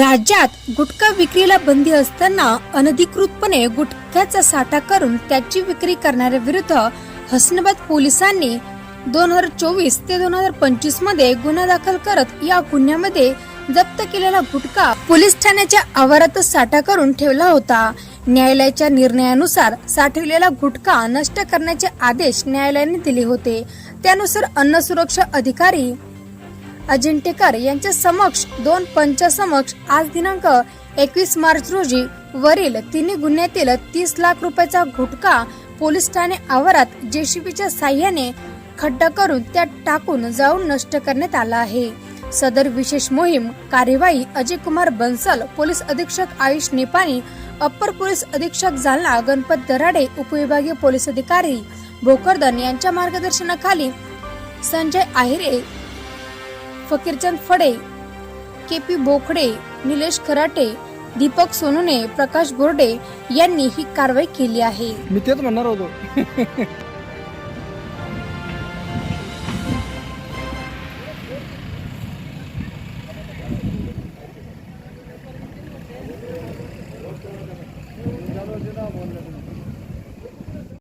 राज्यात गुटखा विक्रीला बंदी असताना अनधिकृतपणे गुटख्याचा साठा करून त्याची विक्री करणाऱ्या विरुद्ध हसनाबाद पोलिसांनी दोन हजार चोवीस ते दोन हजार पंचवीसमध्ये गुन्हा दाखल करत या गुन्ह्यामध्ये जप्त केलेला गुटखा पोलीस ठाण्याच्या आवारातच साठा करून ठेवला होता. न्यायालयाच्या निर्णयानुसार साठवलेला गुटखा नष्ट करण्याचे आदेश न्यायालयाने दिले होते. त्यानुसार अन्न सुरक्षा अधिकारी अजिंठेकर यांच्या समक्ष दोन पंचासमक्ष आज दिनांक एकवीस मार्च रोजी वरील तिन्ही गुन्ह्यातील तीस लाख रुपयाचा घुटका पोलीस ठाणे आवारात जेसीबीच्या साह्याने खड्डा करून त्यात टाकून जाऊन नष्ट करण्यात आला आहे. सदर विशेष मोहीम कार्यवाही अजय कुमार बन्सल पोलीस अधीक्षक आयुष निपाणी अप्पर पोलीस अधीक्षक जालना गणपत दराडे उपविभागीय पोलीस अधिकारी भोकरदन यांच्या मार्गदर्शनाखाली संजय आहिरे फकीरचंद फडे के पी बोकडे निलेश खराटे दीपक सोनुने प्रकाश बोर्डे यांनी ही कारवाई केली आहे. मी तेच म्हणणार होतो.